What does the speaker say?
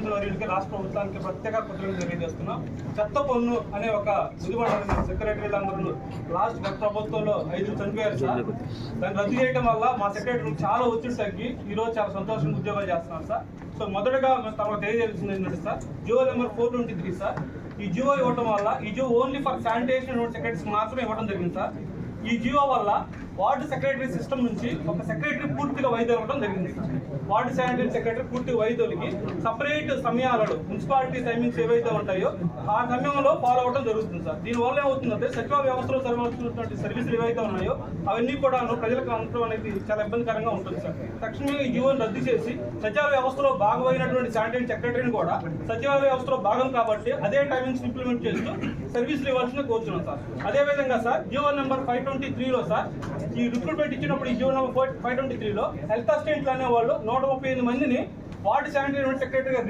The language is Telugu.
ముఖ్యమంత్రి వర్యులకి రాష్ట్ర ప్రభుత్వానికి ప్రత్యేక కృతజ్ఞతలు తెలియజేస్తున్నాం. చెత్త పన్ను అనే ఒక ముదిబండ సెక్రటరీ అందరూ లాస్ట్ గత ప్రభుత్వంలో ఐదు చనిపోయారు సార్. దాన్ని రద్దు చేయడం వల్ల మా సెక్రటరీ చాలా ఒత్తిడి తగ్గి ఈ రోజు చాలా సంతోషంగా ఉద్యోగాలు చేస్తున్నారు సార్. సో మొదటగా తమకు తెలియజేసింది ఏంటంటే sir GO number four twenty three sir. ఈ జియో ఇవ్వడం వల్ల ఈ GO only for sanitation secretaries మాత్రమే ఇవ్వడం జరిగింది సార్. ఈ జియో వల్ల వార్డు సెక్రటరీ సిస్టమ్ నుంచి ఒక సెక్రటరీ పూర్తిగా వైద్యం ఇవ్వడం జరిగింది. వార్డు శానిటరీ సెక్రటరీ పూర్తి వైద్యులకి సపరేట్ సమయాలలో మున్సిపాలిటీ టైమింగ్స్ ఏవైతే ఉంటాయో ఆ సమయంలో ఫాలో అవడం జరుగుతుంది సార్. దీనివల్ల ఏమవుతుందంటే సచివ వ్యవస్థలో సర్వస్తున్నటువంటి సర్వీసులు ఏవైతే ఉన్నాయో అవన్నీ కూడా ప్రజలకు అందడం అనేది చాలా ఇబ్బందికరంగా ఉంటుంది సార్. తక్షణమే ఈ జీవోని రద్దు చేసి సచివ వ్యవస్థలో భాగమైనటువంటి శానిటరీ సెక్రటరీని కూడా సచివ వ్యవస్థలో భాగం కాబట్టి అదే టైమింగ్స్ ఇంప్లిమెంట్ చేస్తూ సర్వీసులు ఇవ్వాల్సిన కోరుతున్నాం సార్. అదే విధంగా sir GO number five twenty త్రీలో సార్ ఈ రిక్రూట్మెంట్ ఇచ్చినప్పుడు ఈ జియో నెంబర్ ఫైవ్ ట్వంటీ త్రీలో హెల్త్ అసిస్టెంట్లు అనే వాళ్ళు నూట ముప్పై ఎనిమిది మందిని వార్డు శానిటరీ సెక్రటరీగా